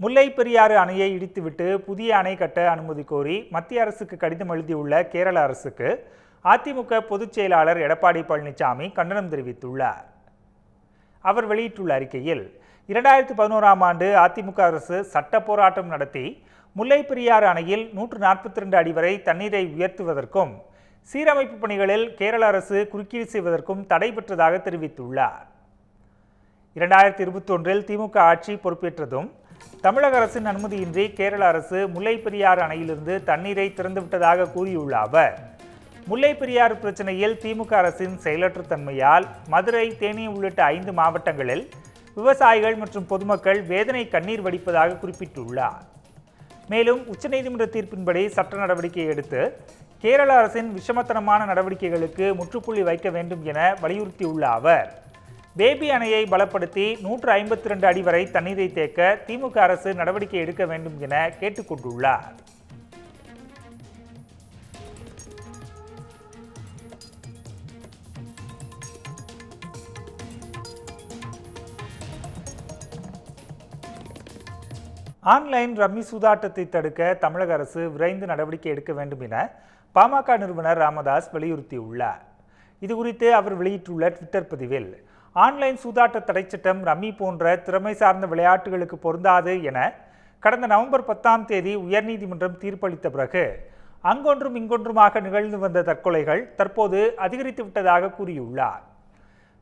முல்லை பெரியாறு அணையை இடித்துவிட்டு புதிய அணை கட்ட அனுமதி கோரி மத்திய அரசுக்கு கடிதம் எழுதியுள்ள கேரள அரசுக்கு அதிமுக பொதுச் செயலாளர் எடப்பாடி பழனிசாமி கண்டனம் தெரிவித்துள்ளார். அவர் வெளியிட்டுள்ள அறிக்கையில் இரண்டாயிரத்தி பதினோராம் ஆண்டு அதிமுக அரசு சட்ட போராட்டம் நடத்தி முல்லை பெரியாறு அணையில் நூற்று நாற்பத்தி ரெண்டு அடி வரை தண்ணீரை உயர்த்துவதற்கும் சீரமைப்பு பணிகளில் கேரள அரசு குறுக்கீடு செய்வதற்கும் தடை பெற்றதாக தெரிவித்துள்ளார். இரண்டாயிரத்தி இருபத்தி ஒன்றில் திமுக ஆட்சி பொறுப்பேற்றதும் தமிழக அரசின் அனுமதியின்றி கேரள அரசு முல்லை பெரியாறு அணையிலிருந்து தண்ணீரை திறந்துவிட்டதாக கூறியுள்ள அவர் முல்லை பெரியாறு பிரச்சனையில் திமுக அரசின் செயலற்ற தன்மையால் மதுரை தேனி உள்ளிட்ட ஐந்து மாவட்டங்களில் விவசாயிகள் மற்றும் பொதுமக்கள் வேதனை கண்ணீர் வடிப்பதாக குறிப்பிட்டுள்ளார். மேலும் உச்சநீதிமன்ற தீர்ப்பின்படி சட்ட நடவடிக்கை எடுத்து கேரள அரசின் விஷமத்தனமான நடவடிக்கைகளுக்கு முற்றுப்புள்ளி வைக்க வேண்டும் என வலியுறுத்தியுள்ள அவர் பேபி அணையை பலப்படுத்தி நூற்று ஐம்பத்தி ரெண்டு அடி வரை தண்ணீரை தேக்க திமுக அரசு நடவடிக்கை எடுக்க வேண்டும் என கேட்டுக்கொண்டுள்ளார். ஆன்லைன் ரம்மி சூதாட்டத்தை தடுக்க தமிழக அரசு விரைந்து நடவடிக்கை எடுக்க வேண்டும் என பாமக நிறுவனர் ராமதாஸ் வலியுறுத்தியுள்ளார். இதுகுறித்து அவர் வெளியிட்டுள்ள ட்விட்டர் பதிவில் ஆன்லைன் சூதாட்ட தடைச் சட்டம் ரம்மி போன்ற திறமை சார்ந்த விளையாட்டுகளுக்கு பொருந்தாது என கடந்த நவம்பர் பத்தாம் தேதி உயர்நீதிமன்றம் தீர்ப்பளித்த பிறகு அங்கொன்றும் இங்கொன்றுமாக நிகழ்ந்து வந்த தற்கொலைகள் தற்போது அதிகரித்து விட்டதாக கூறியுள்ளார்.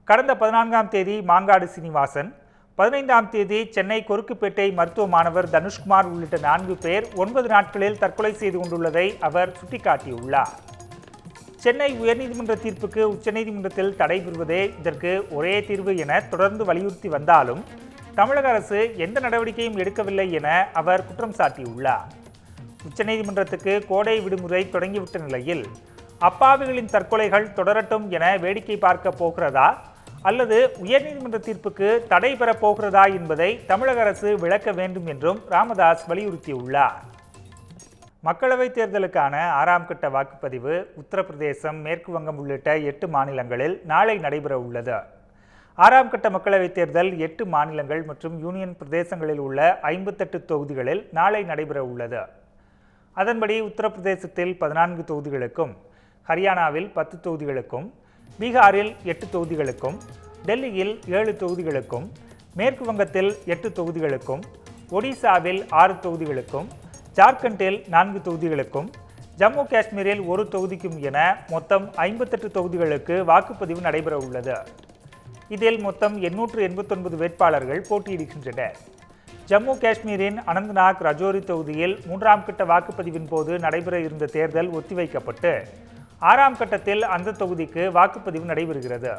கடந்த பதினான்காம் தேதி மாங்காடு சீனிவாசன் பதினைந்தாம் தேதி சென்னை கொருக்குப்பேட்டை மருத்துவ மாணவர் தனுஷ்குமார் உள்ளிட்ட நான்கு பேர் ஒன்பது நாட்களில் தற்கொலை செய்து கொண்டுள்ளதை அவர் சுட்டிக்காட்டியுள்ளார். சென்னை உயர்நீதிமன்ற தீர்ப்புக்கு உச்சநீதிமன்றத்தில் தடை பெறுவதே இதற்கு ஒரே தீர்வு என தொடர்ந்து வலியுறுத்தி வந்தாலும் தமிழக அரசு எந்த நடவடிக்கையும் எடுக்கவில்லை என அவர் குற்றம் சாட்டியுள்ளார். உச்சநீதிமன்றத்துக்கு கோடை விடுமுறை தொடங்கிவிட்ட நிலையில் அப்பாவிகளின் தற்கொலைகள் தொடரட்டும் என வேடிக்கை பார்க்க போகிறதா அல்லது உயர்நீதிமன்ற தீர்ப்புக்கு தடை பெறப் போகிறதா என்பதை தமிழக அரசு விளக்க வேண்டும் என்றும் ராமதாஸ் வலியுறுத்தியுள்ளார். மக்களவைத் தேர்தலுக்கான ஆறாம் கட்ட வாக்குப்பதிவு உத்தரப்பிரதேசம் மேற்கு வங்கம் உள்ளிட்ட எட்டு மாநிலங்களில் நாளை நடைபெற உள்ளது. ஆறாம் கட்ட மக்களவைத் தேர்தல் எட்டு மாநிலங்கள் மற்றும் யூனியன் பிரதேசங்களில் உள்ள ஐம்பத்தெட்டு தொகுதிகளில் நாளை நடைபெற உள்ளது. அதன்படி உத்தரப்பிரதேசத்தில் பதினான்கு தொகுதிகளுக்கும் ஹரியானாவில் பத்து தொகுதிகளுக்கும் பீகாரில் எட்டு தொகுதிகளுக்கும் டெல்லியில் ஏழு தொகுதிகளுக்கும் மேற்கு வங்கத்தில் எட்டு தொகுதிகளுக்கும் ஒடிசாவில் ஆறு தொகுதிகளுக்கும் ஜார்க்கண்டில் நான்கு தொகுதிகளுக்கும் ஜம்மு காஷ்மீரில் ஒரு தொகுதிக்கும் என மொத்தம் ஐம்பத்தெட்டு தொகுதிகளுக்கு வாக்குப்பதிவு நடைபெற உள்ளது இதில் மொத்தம் எண்ணூற்று எண்பத்தொன்பது வேட்பாளர்கள் போட்டியிடுகின்றனர். ஜம்மு காஷ்மீரின் அனந்த்நாக் ரஜோரி தொகுதியில் மூன்றாம் கட்ட வாக்குப்பதிவின் போது நடைபெற இருந்த தேர்தல் ஒத்திவைக்கப்பட்டு ஆறாம் கட்டத்தில் அந்த தொகுதிக்கு வாக்குப்பதிவு நடைபெறுகிறது.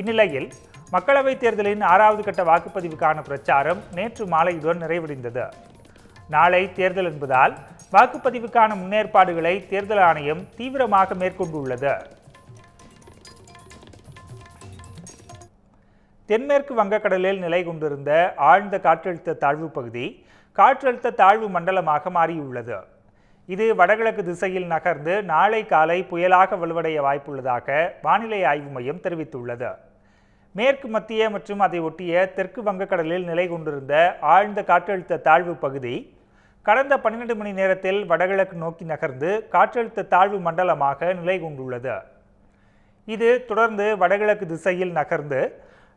இந்நிலையில் மக்களவைத் தேர்தலின் ஆறாவது கட்ட வாக்குப்பதிவுக்கான பிரச்சாரம் நேற்று மாலையுடன் நிறைவடைந்தது. நாளை தேர்தல் என்பதால் வாக்குப்பதிவுக்கான முன்னேற்பாடுகளை தேர்தல் ஆணையம் தீவிரமாக மேற்கொண்டுள்ளது. தென்மேற்கு வங்கக்கடலில் நிலை கொண்டிருந்த ஆழ்ந்த காற்றழுத்த தாழ்வு பகுதி காற்றழுத்த தாழ்வு மண்டலமாக மாறியுள்ளது. இது வடகிழக்கு திசையில் நகர்ந்து நாளை காலை புயலாக வலுவடைய வாய்ப்புள்ளதாக வானிலை ஆய்வு மையம் தெரிவித்துள்ளது. மேற்கு மத்திய மற்றும் அதை ஒட்டிய தெற்கு வங்கக்கடலில் நிலை கொண்டிருந்த ஆழ்ந்த காற்றழுத்த தாழ்வு பகுதி கடந்த பன்னிரண்டு மணி நேரத்தில் வடகிழக்கு நோக்கி நகர்ந்து காற்றழுத்த தாழ்வு மண்டலமாக நிலை கொண்டுள்ளது. இது தொடர்ந்து வடகிழக்கு திசையில் நகர்ந்து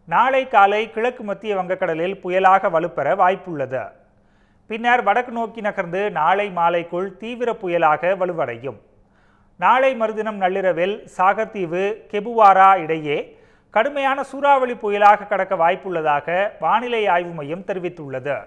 நாளை காலை கிழக்கு மத்திய வங்கக்கடலில் புயலாக வலுப்பெற வாய்ப்புள்ளது. பின்னர் வடக்கு நோக்கி நகர்ந்து நாளை மாலைக்குள் தீவிர புயலாக வலுவடையும். நாளை மறுதினம் நள்ளிரவில் சாகர்தீவு கெபுவாரா இடையே கடுமையான சூறாவளி புயலாக கடக்க வாய்ப்புள்ளதாக வானிலை ஆய்வு மையம் தெரிவித்துள்ளது.